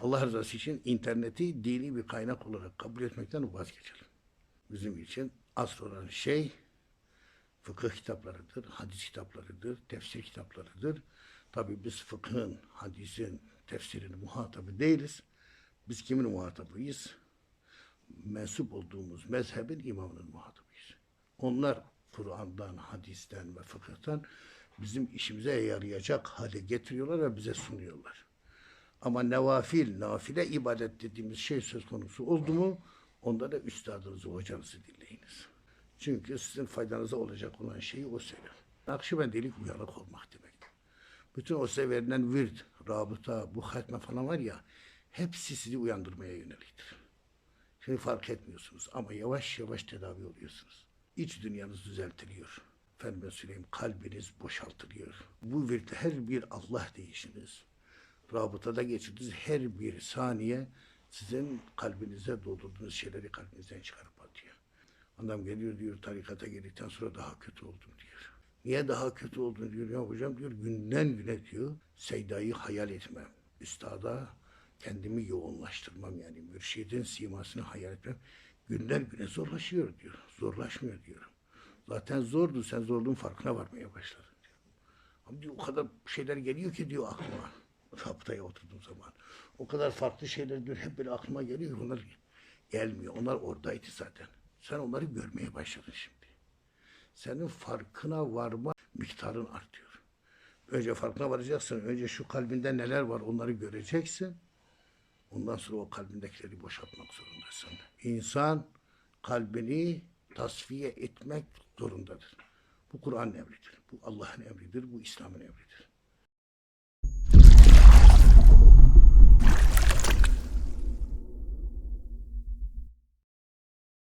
Allah rızası için interneti dini bir kaynak olarak kabul etmekten vazgeçelim. Bizim için asıl olan şey fıkıh kitaplarıdır, hadis kitaplarıdır, tefsir kitaplarıdır. Tabii biz fıkhın, hadisin, tefsirin muhatabı değiliz. Biz kimin muhatabıyız? Mensup olduğumuz mezhebin imamının muhatabıyız. Onlar Kur'an'dan, hadisten ve fıkıhtan bizim işimize yarayacak hale getiriyorlar ve bize sunuyorlar. Ama nevafil, nafile ibadet dediğimiz şey söz konusu oldu mu onda da üstadınızı, hocanızı dinleyiniz. Çünkü sizin faydanıza olacak olan şeyi o söyler. Nakşibendilik uyanık olmak demek. Bütün o size virt, rabıta, bu hatme falan var ya hepsi sizi uyandırmaya yöneliktir. Şimdi fark etmiyorsunuz ama yavaş yavaş tedavi oluyorsunuz. İç dünyanız düzeltiliyor. Efendime söyleyeyim kalbiniz boşaltılıyor. Bu virte her bir Allah deyişiniz, rabıtada geçirdiğiniz her bir saniye sizin kalbinize doldurduğunuz şeyleri kalbinizden çıkarıp atıyor. Adam geliyor diyor tarikata girdikten sonra daha kötü oldum diyor. Niye daha kötü oldun diyor ya hocam diyor günden güne diyor Seyda'yı hayal etmem. Üstada kendimi yoğunlaştırmam yani mürşidin simasını hayal etmem. Günden güne zorlaşıyor diyor. Zorlaşmıyor diyorum. Zaten zordu sen zorluğun farkına varmaya başladın diyor. Ama diyor o kadar şeyler geliyor ki diyor aklıma. Raptaya oturduğum zaman. O kadar farklı şeyler diyor hep böyle aklıma geliyor. Onlar gelmiyor. Onlar oradaydı zaten. Sen onları görmeye başladın şimdi. Senin farkına varma miktarın artıyor. Önce farkına varacaksın. Önce şu kalbinde neler var onları göreceksin. Ondan sonra o kalbindekileri boşaltmak zorundasın. İnsan kalbini tasfiye etmek zorundadır. Bu Kur'an emridir. Bu Allah'ın emridir. Bu İslam'ın emridir.